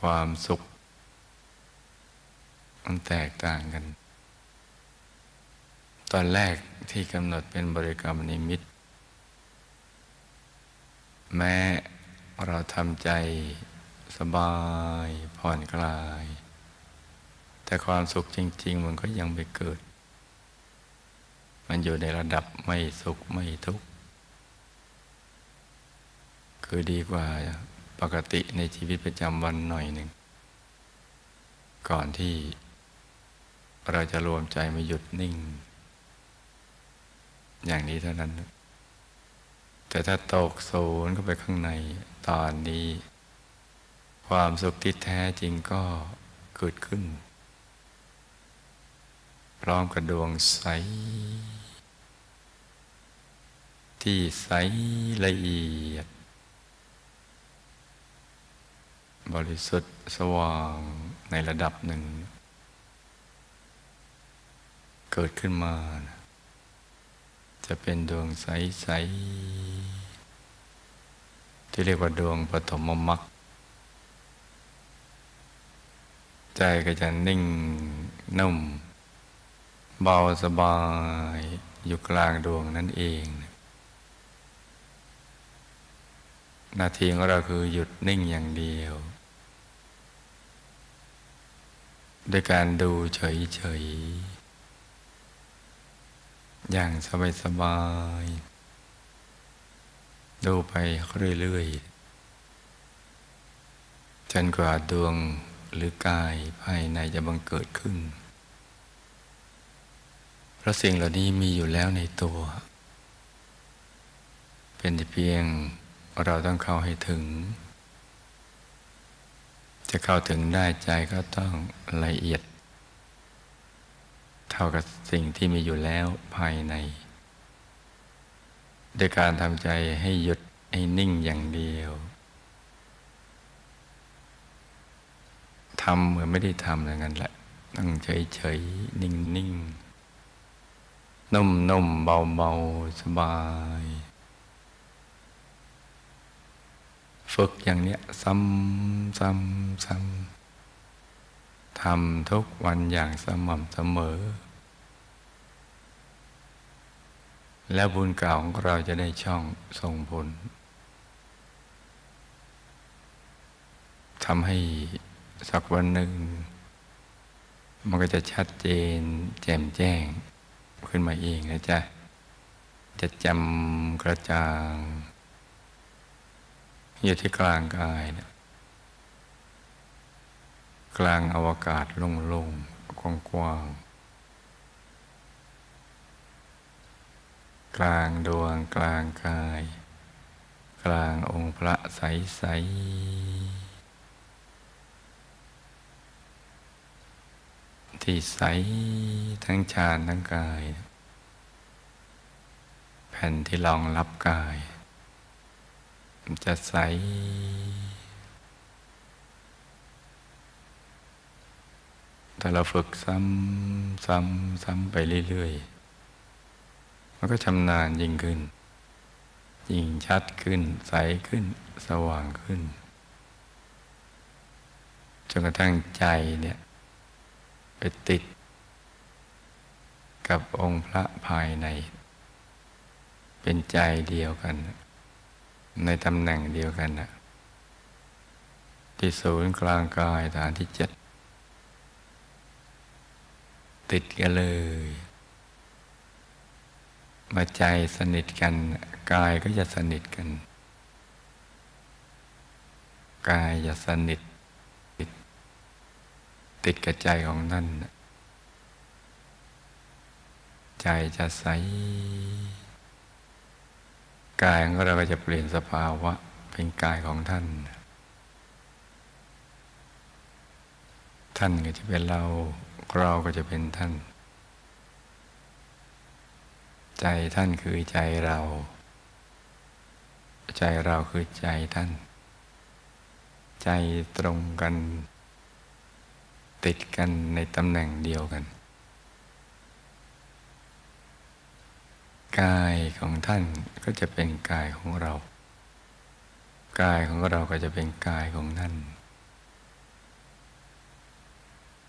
ความสุข มันแตกต่างกัน ตอนแรกที่กำหนดเป็นบริกรรมนิมิต แม้เราทำใจสบายผ่อนคลาย แต่ความสุขจริง ๆ มันก็ยังไปเกิด มันอยู่ในระดับไม่สุขไม่ทุกข์ คือดีกว่า ปกติในชีวิตประจำวันหน่อยหนึ่ง ก่อนที่เราจะรวมใจมาหยุดนิ่ง อย่างนี้เท่านั้น แต่ถ้าตกศูนย์เข้าไปข้างในตอนนี้ ความสุขที่แท้จริงก็เกิดขึ้น พร้อมกับดวงใส ที่ใสละเอียด บริสุทธิ์สว่างในระดับหนึ่ง เกิดขึ้นมา จะเป็นดวงใส ๆ ที่เรียกว่าดวงปฐมมรรคใจก็จะนิ่งนุ่ม เบาสบายอยู่กลางดวงนั่นเองนาทีของเราคือหยุดนิ่งอย่างเดียว ด้วยการดูเฉยๆ อย่างสบายๆ ดูไปเรื่อยๆ จนกว่าดวงหรือกายภายในจะบังเกิดขึ้น เพราะสิ่งเหล่านี้มีอยู่แล้วในตัว เป็นเพียงเราต้องเข้าให้ถึง จะเข้าถึงได้ใจก็ต้องละเอียด เท่ากับสิ่งที่มีอยู่แล้วภายในด้วยการทำใจให้หยุดให้นิ่งอย่างเดียวทำเหมือนไม่ได้ทำอย่างนั้นแหละนั่งเฉยๆนิ่งๆนุ่มๆเบาๆสบาย ฝึกอย่างเนี้ยซ้ำซ้ำซ้ำทำทุกวันอย่างสม่ำเสมอ แล้วบุญเก่าของเราจะได้ช่องส่งผลทำให้สักวันหนึ่ง มันก็จะชัดเจน แจ่มแจ้ง ขึ้นมาเองนะจ๊ะ จะจำกระจ่าง อยู่ที่กลางกายนะกลางอวกาศโล่งๆกว้างๆกลางดวงกลางกาย กลางองค์พระใสๆที่ใสทั้งฌานทั้งกาย แผ่นที่รองรับกาย จะใส ถ้าเราฝึกซ้ำซ้ำซ้ำไปเรื่อยๆ มันก็ชำนาญยิ่งขึ้น ยิ่งชัดขึ้น ใสขึ้น สว่างขึ้น จนกระทั่งใจเนี่ย ไปติด กับองค์พระภายใน เป็นใจเดียวกัน ในตำแหน่งเดียวกันนะที่ศูนย์กลางกายฐานที่เจ็ดติดกันเลย มาใจสนิทกัน กายก็จะสนิทกัน กายจะสนิท ติดติดกับใจของท่านใจจะใส กายของเราก็จะเปลี่ยนสภาวะเป็นกายของท่าน ท่านก็จะเป็นเรา เราก็จะเป็นท่าน ใจท่านคือใจเรา ใจเราคือใจท่าน ใจตรงกัน ติดกันในตำแหน่งเดียวกัน กายของท่านก็จะเป็นกายของเรา กายของเราก็จะเป็นกายของท่าน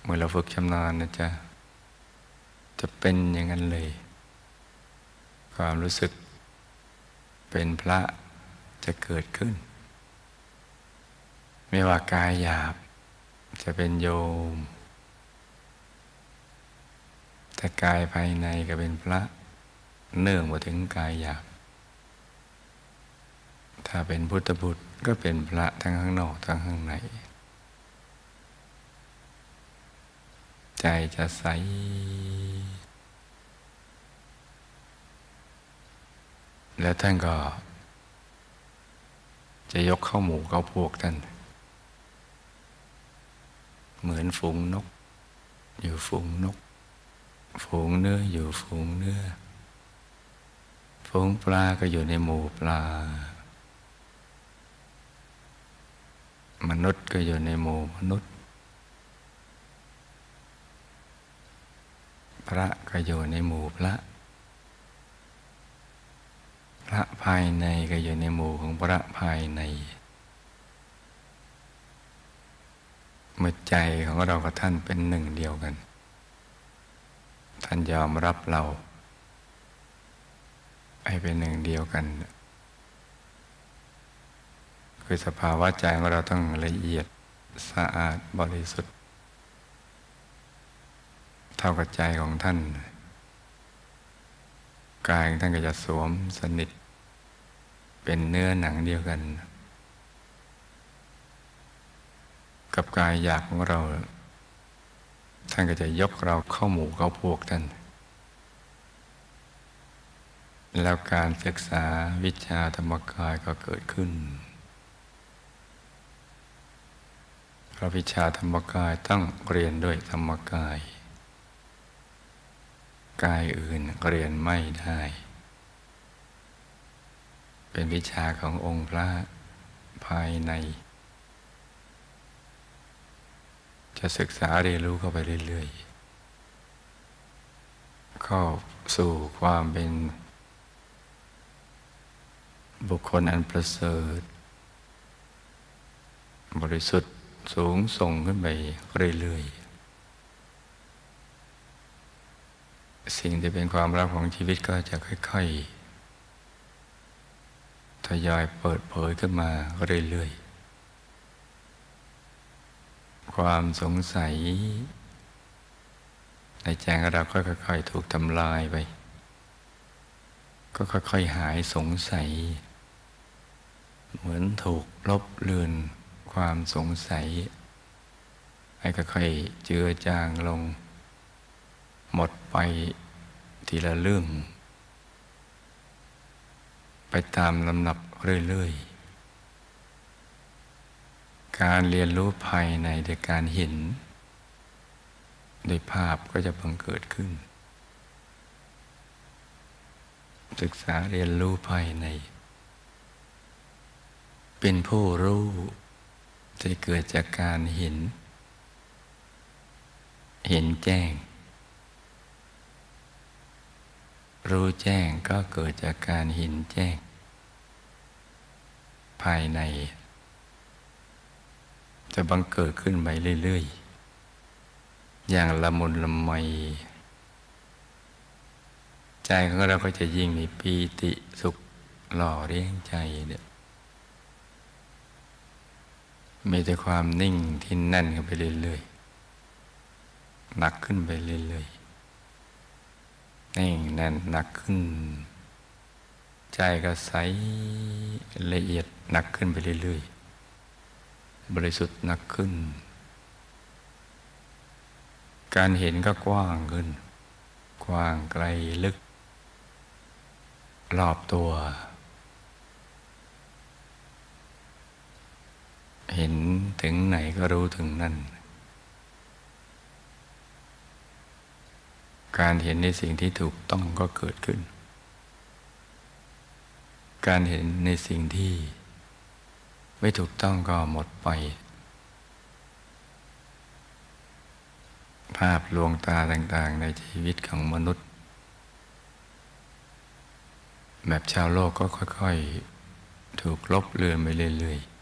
เมื่อเราฝึกชำนาญนะจ๊ะ จะเป็นอย่างนั้นเลย ความรู้สึกเป็นพระจะเกิดขึ้น ไม่ว่ากายหยาบ จะเป็นโยมแต่กายภายในก็เป็นพระ เนื่องมาถึงกายหยาบ ถ้าเป็นพุทธบุตรก็เป็นพระทั้งข้างนอกทั้งข้างใน ใจจะใส แล้วท่านก็ จะยกเข้าหมู่เข้าพวกท่าน เหมือนฝูงนก อยู่ฝูงนก ฝูงเนื้ออยู่ฝูงเนื้อ ฝูงปลาก็อยู่ในหมู่ปลา มนุษย์ก็อยู่ในหมู่มนุษย์ พระก็อยู่ในหมู่พระ พระภายในก็อยู่ในหมู่ของพระภายในเมื่อใจของเรากับท่านเป็นหนึ่งเดียวกัน ท่านยอมรับเรา ให้เป็นหนึ่งเดียวกัน คือสภาวะใจของเราต้องละเอียดสะอาดบริสุทธิ์ เท่ากับใจของท่าน กายท่านก็จะสวมสนิท เป็นเนื้อหนังเดียวกัน กับกายอยากของเรา ท่านก็จะยกเราเข้าหมู่เข้าพวกท่าน แล้วการศึกษาวิชาธรรมกายก็เกิดขึ้น เพราะวิชาธรรมกายต้องเรียนด้วยธรรมกาย กายอื่นเรียนไม่ได้ เป็นวิชาขององค์พระภายใน จะศึกษาเรียนรู้เข้าไปเรื่อยๆ เข้าสู่ความเป็น บุคคลอันประเสริฐ บริสุทธิ์สูงส่งขึ้นไปเรื่อยๆ สิ่งที่เป็นความลับของชีวิตก็จะค่อย ๆ ทยอยเปิดเผยขึ้นมาเรื่อยๆ ความสงสัย ในใจของเราก็ค่อย ๆ ถูกทำลายไปก็ค่อยๆหายสงสัย เหมือนถูกลบเลือนความสงสัย ให้ค่อยๆเจือจางลง หมดไปทีละเรื่อง ไปตามลำดับเรื่อยๆ การเรียนรู้ภายในโดยการเห็น โดยภาพก็จะบังเกิดขึ้น ศึกษาเรียนรู้ภายใน เป็นผู้รู้ที่เกิดจากการเห็น เห็นแจ้ง รู้แจ้งก็เกิดจากการเห็นแจ้ง ภายใน จะบังเกิดขึ้นไปเรื่อยๆ อย่างละมุนละไมใจของเราก็จะยิ่งมีปีติสุขหล่อเลี้ยงใจเนี่ย มีแต่ความนิ่งที่แน่นขึ้นไปเรื่อยๆหนักขึ้นไปเรื่อยๆนิ่งแน่นหนักขึ้น ใจก็ใสละเอียดหนักขึ้นไปเรื่อยๆบริสุทธิ์หนักขึ้น การเห็นก็กว้างขึ้น กว้างไกลลึก รอบตัว เห็นถึงไหนก็รู้ถึงนั่น การเห็นในสิ่งที่ถูกต้องก็เกิดขึ้น การเห็นในสิ่งที่ไม่ถูกต้องก็หมดไป ภาพลวงตาต่างๆ ในชีวิตของมนุษย์ แบบชาวโลกก็ค่อยๆ ถูกลบเลือนไปเรื่อยๆ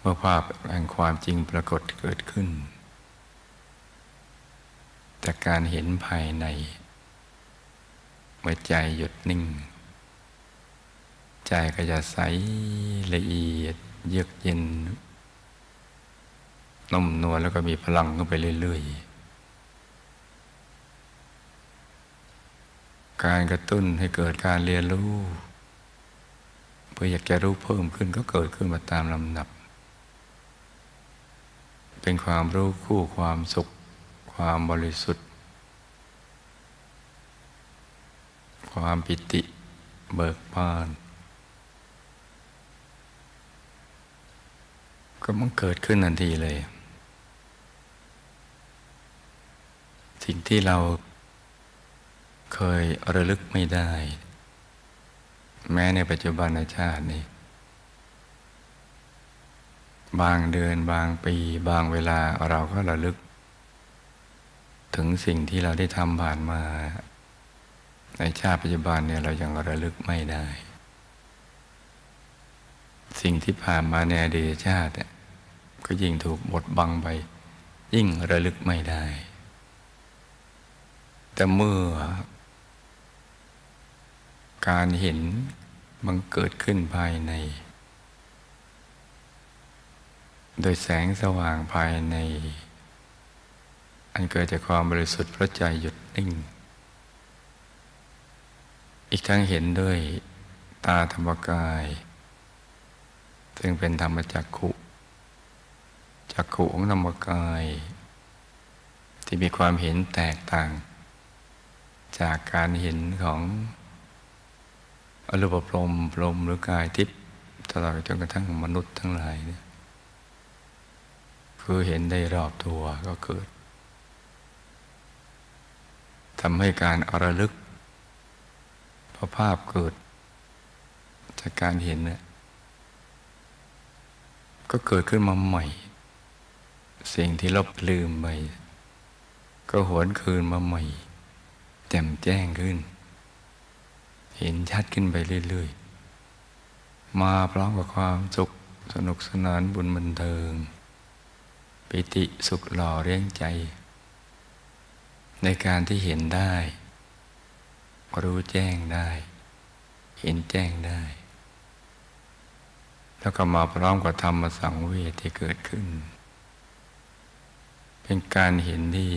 เมื่อภาพแห่งความจริงปรากฏเกิดขึ้นแต่การเห็นภายในเมื่อใจหยุดนิ่ง ใจก็จะใสละเอียด เยือกเย็นนุ่มนวลแล้วก็มีพลังขึ้นไปเรื่อยๆ การกระตุ้นให้เกิดการเรียนรู้ เพื่ออยากจะรู้เพิ่มขึ้นก็เกิดขึ้นมาตามลำดับ เป็นความรู้คู่ความสุข ความบริสุทธิ์ ความปิติเบิกบาน ก็มันเกิดขึ้นทันทีเลย สิ่งที่เราเคยระลึกไม่ได้ แม้ในปัจจุบันชาตินี้ บางเดือนบางปีบางเวลาเราก็ระลึก ถึงสิ่งที่เราได้ทำผ่านมา ในชาติปัจจุบันเนี่ยเรายังระลึกไม่ได้ สิ่งที่ผ่านมาในอดีตชาติเนี่ยก็ยิ่งถูกบดบังไป ยิ่งระลึกไม่ได้ แต่เมื่อ การเห็นมันเกิดขึ้นภายใน โดยแสงสว่างภายใน อันเกิดจากความบริสุทธิ์พระใจหยุดนิ่ง อีกทั้งเห็นด้วยตาธรรมกาย ซึ่งเป็นธรรมจักขุจักขุของธรรมกาย ที่มีความเห็นแตกต่าง จากการเห็นของอรูปพรหมพรหมหรือกายทิพย์ตลอดจนกระทั่งมนุษย์ทั้งหลายเนี่ย คือเห็นได้รอบตัวก็เกิดทำให้การอระลึกพระภาพเกิด จากการเห็นเนี่ยก็เกิดขึ้นมาใหม่ สิ่งที่ลบลืมไปก็หวนคืนมาใหม่ แจ่มแจ้งขึ้น เห็นชัดขึ้นไปเรื่อย ๆ มาพร้อมกับความสุขสนุกสนานบุญบันเทิง ปิติสุขหล่อเลี้ยงใจ ในการที่เห็นได้ รู้แจ้งได้ เห็นแจ้งได้ แล้วก็มาพร้อมกับธรรมสังเวชที่เกิดขึ้น เป็นการเห็นที่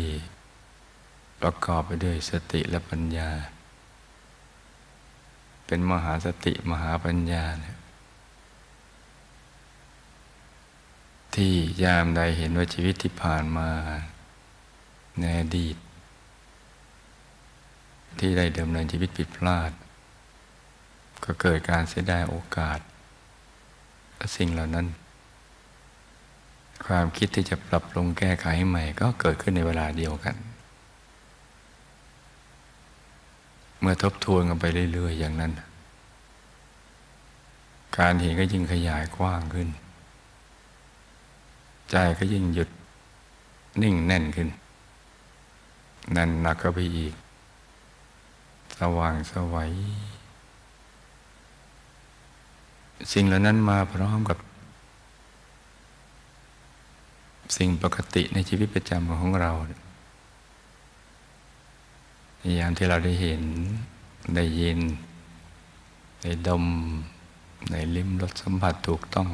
ประกอบไปด้วยสติและปัญญา เป็นมหาสติมหาปัญญาเนี่ย ที่ยามใดเห็นว่าชีวิตที่ผ่านมาในอดีต ที่ได้เดิมเนินชีวิตผิดพลาด ก็เกิดการเสียดายโอกาสและสิ่งเหล่านั้น ความคิดที่จะปรับปรุงแก้ไขใหม่ ก็เกิดขึ้นในเวลาเดียวกัน เมื่อทบทวนกันไปเรื่อย ๆ อย่างนั้น การเห็นก็ยิ่งขยายกว้างขึ้น ก็ยิ่งหยุดนิ่งแน่นขึ้น แน่นหนักก็ไปอีก สว่างสวัยสิ่งเหล่านั้นมาพร้อมกับ สิ่งปกติในชีวิตประจำของเราในยามที่เราได้เห็น ได้ยิน ได้ดม ได้ลิ้มรสสัมผัสถูกต้อง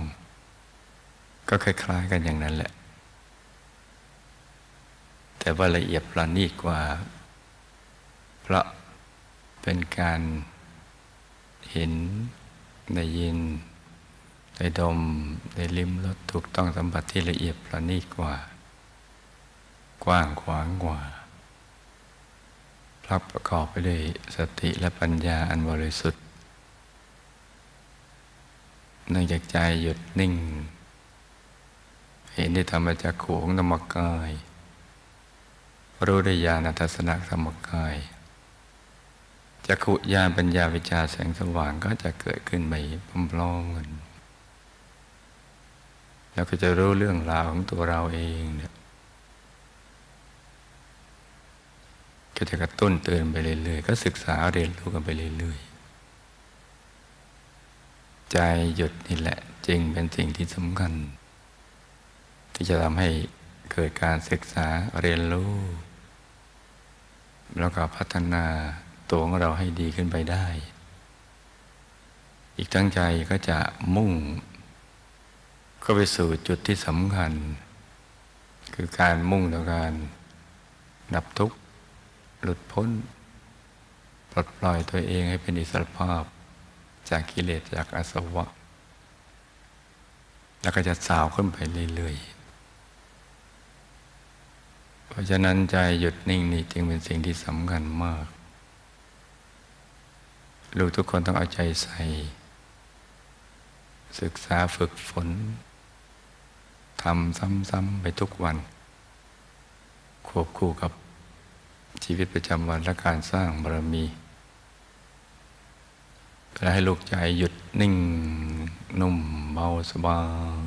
ก็คล้ายๆกันอย่างนั้นแหละ แต่ว่าละเอียดประณีตกว่า เพราะเป็นการเห็นได้ยินได้ดมได้ลิ้มรสถูกต้องสัมผัสที่ละเอียดประณีตกว่า กว้างขวางกว่าพระประกอบไปด้วยสติและปัญญาอันบริสุทธิ์เนื่องจากใจหยุดนิ่ง เห็นได้ธรรมจักขของธรรมกาย รู้ได้ญาณทัศนะธรรมกายจักขุญาณปัญญาวิชาแสงสว่างก็จะเกิดขึ้นไปพร้อมๆกันแล้วก็จะรู้เรื่องราวของตัวเราเองเนี่ยก็จะกระตุ้นเตือนไปเรื่อยๆ ก็ศึกษาเรียนรู้กันไปเรื่อยๆ ใจหยุดนี่แหละ จึงเป็นสิ่งที่สำคัญ ที่จะทำให้เกิดการศึกษาเรียนรู้ แล้วก็พัฒนาตัวของเราให้ดีขึ้นไปได้ อีกทั้งใจก็จะมุ่งก็ไปสู่จุดที่สำคัญ คือการมุ่งต่อการดับทุกข์ หลุดพ้น ปลดปล่อยตัวเองให้เป็นอิสรภาพ จากกิเลสจากอาสวะ แล้วก็จะสาวขึ้นไปเรื่อยๆ ราะฉะนั้นใจหยุดนิ่งนี่จึงเป็นสิ่งที่สำคัญมากลูกทุกคนต้องเอาใจใส่ ศึกษาฝึกฝนทำซ้ำๆไปทุกวัน ควบคู่กับชีวิตประจำวันและการสร้างบารมีและให้ลูกใจหยุดนิ่งนุ่มเบาสบาย